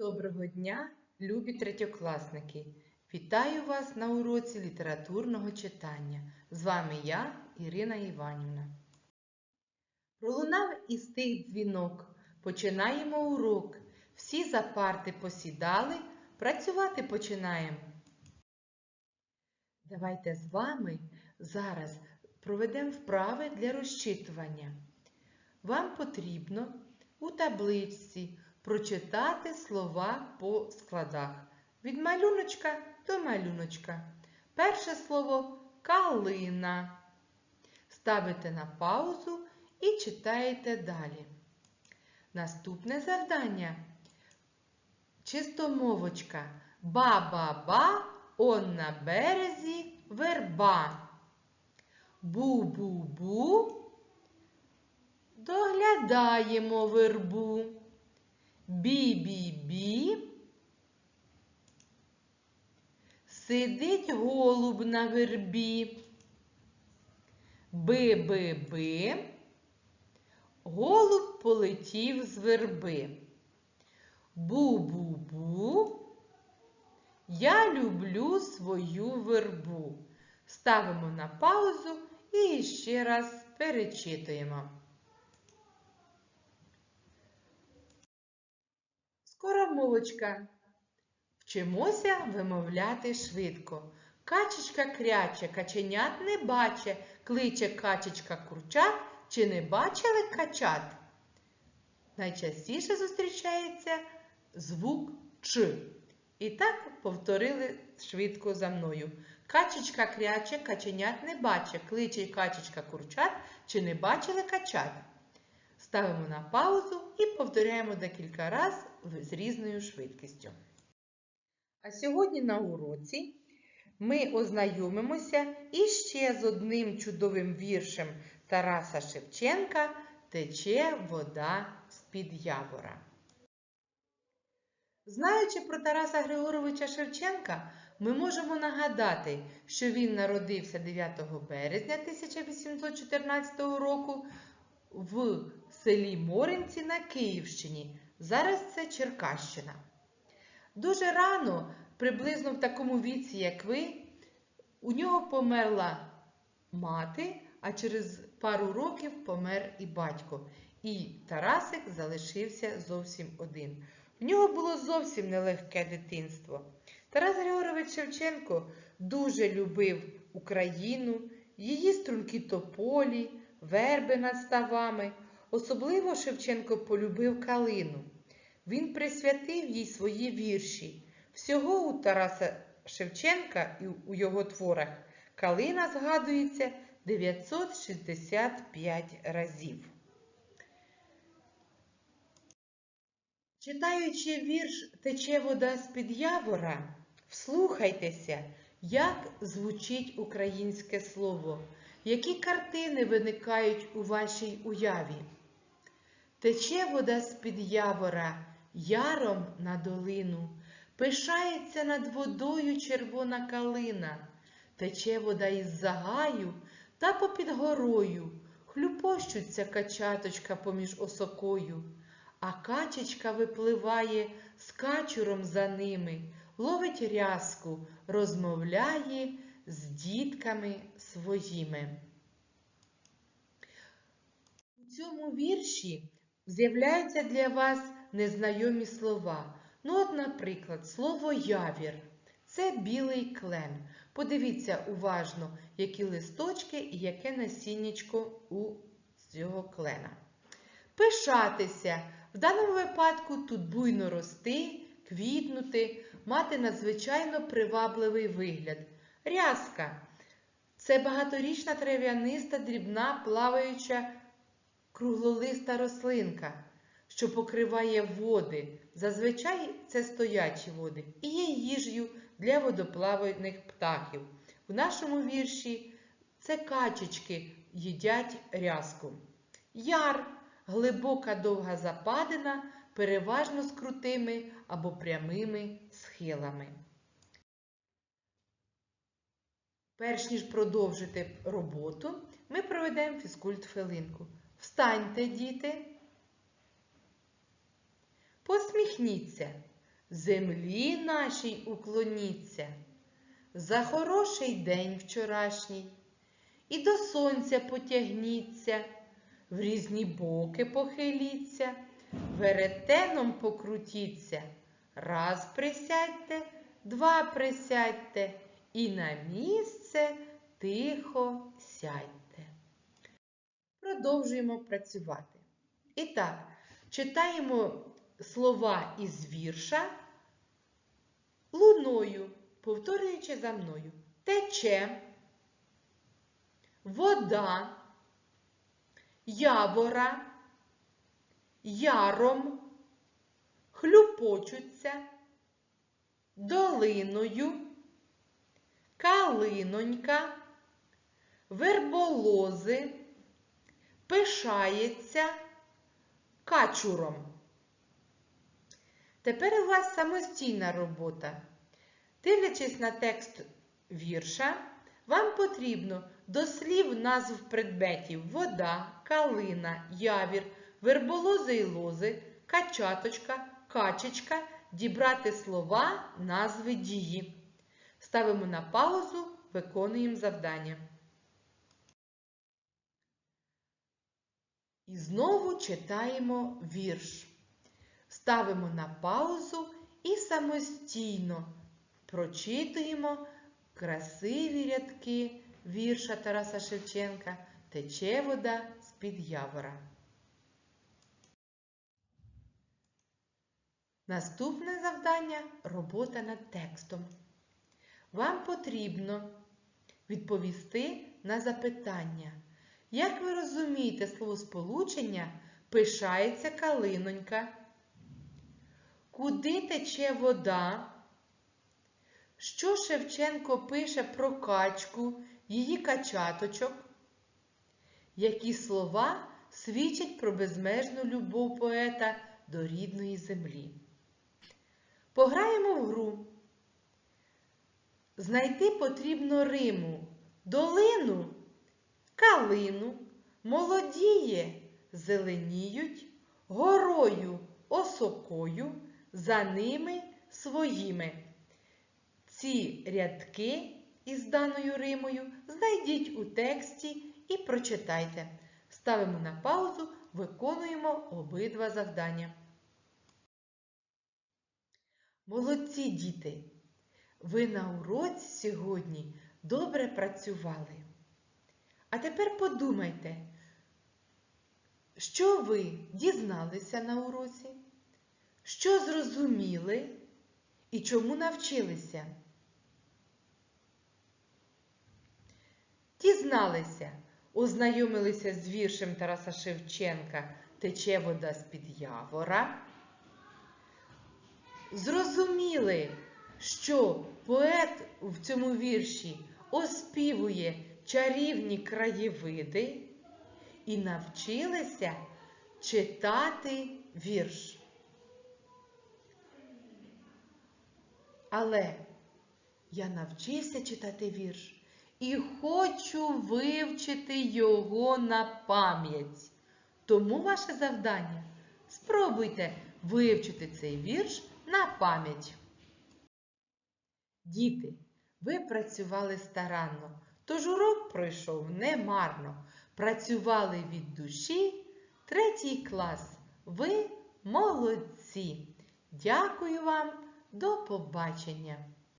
Доброго дня, любі третьокласники! Вітаю вас на уроці літературного читання. З вами я, Ірина Іванівна. Пролунав із тих дзвінок. Починаємо урок. Всі за парти посідали, працювати починаємо. Давайте з вами зараз проведемо вправи для розчитування. Вам потрібно у табличці прочитати слова по складах. Від малюночка до малюночка. Перше слово калина. Ставите на паузу і читаєте далі. Наступне завдання. Чистомовочка. Ба-ба-ба, он на березі верба. Бу-бу-бу. Доглядаємо вербу. Бі-бі-бі. Сидить голуб на вербі. Би-би-би. Голуб полетів з верби. Бу-бу-бу. Я люблю свою вербу. Ставимо на паузу і ще раз перечитуємо. Скоромовочка. Вчимося вимовляти швидко. Качечка кряче, каченят не баче, кличе качечка курчат, чи не бачили качат? Найчастіше зустрічається звук Ч. І так повторили швидко за мною. Качечка кряче, каченят не баче, кличе качечка курчат, чи не бачили качат? Ставимо на паузу і повторяємо декілька разів з різною швидкістю. А сьогодні на уроці ми ознайомимося іще з одним чудовим віршем Тараса Шевченка Тече вода з-під явора. Знаючи про Тараса Григоровича Шевченка, ми можемо нагадати, що він народився 9 березня 1814 року в селі Моринці на Київщині. Зараз це Черкащина. Дуже рано, приблизно в такому віці, як ви, у нього померла мати, а через пару років помер і батько. І Тарасик залишився зовсім один. В нього було зовсім нелегке дитинство. Тарас Григорович Шевченко дуже любив Україну, її струнки тополі, верби над ставами. Особливо Шевченко полюбив калину. Він присвятив їй свої вірші. Всього у Тараса Шевченка і у його творах калина згадується 965 разів. Читаючи вірш Тече вода з-під явора, вслухайтеся, як звучить українське слово, які картини виникають у вашій уяві. Тече вода з-під явора, яром на долину, пишається над водою червона калина, тече вода із загаю та попід горою, хлюпощуться качаточка поміж осокою, а качечка випливає з качуром за ними, ловить рязку, розмовляє з дітками своїми. У цьому вірші з'являються для вас незнайомі слова. Ну, от, наприклад, слово явір це білий клен. Подивіться уважно, які листочки і яке насіннячко у цього клена. Пишатися. В даному випадку тут буйно рости, квітнути, мати надзвичайно привабливий вигляд. Рязка це багаторічна трав'яниста, дрібна, плаваюча круглолиста рослинка, що покриває води. Зазвичай це стоячі води і є їжею для водоплавальних птахів. В нашому вірші це качечки їдять рязку. Яр глибока довга западина, переважно з крутими або прямими схилами. Перш ніж продовжити роботу, ми проведемо фізкульт-хвилинку. Встаньте, діти. Посміхніться. землі нашій уклоніться, за хороший день вчорашній, і до сонця потягніться, в різні боки похиліться, веретеном покрутіться, раз присядьте, два присядьте, і на місце тихо сядьте. Продовжуємо працювати. І так, читаємо слова із вірша луною, повторюючи за мною. Тече, вода, явора, яром, хлюпочуться, долиною, калинонька, верболози, пишається качуром. Тепер у вас самостійна робота. Дивлячись на текст вірша, вам потрібно до слів назв предметів вода, калина, явір, верболози і лози, качаточка, качечка дібрати слова, назви дії. Ставимо на паузу, виконуємо завдання. І знову читаємо вірш. Ставимо на паузу і самостійно прочитуємо красиві рядки вірша Тараса Шевченка Тече вода з-під явора. Наступне завдання робота над текстом. Вам потрібно відповісти на запитання. Як ви розумієте словосполучення пишається калинонька? Куди тече вода? Що Шевченко пише про качку, її качаточок? Які слова свідчать про безмежну любов поета до рідної землі? Пограємо в гру. Знайти потрібно Риму, долину, калину, молодіє, зеленіють, горою, осокою, за ними своїми. Ці рядки із даною Римою знайдіть у тексті і прочитайте. Ставимо на паузу, виконуємо обидва завдання. Молодці діти! Ви на уроці сьогодні добре працювали. А тепер подумайте, що ви дізналися на уроці, що зрозуміли і чому навчилися. Дізналися, ознайомилися з віршем Тараса Шевченка Тече вода з-під явора. Зрозуміли, що поет в цьому вірші оспівує чарівні краєвиди і навчилися читати вірш. Але я навчився читати вірш і хочу вивчити його на пам'ять. Тому ваше завдання спробуйте вивчити цей вірш на пам'ять. Діти, ви працювали старанно, тож урок пройшов немарно. Працювали від душі третій клас. Ви молодці. Дякую вам, до побачення!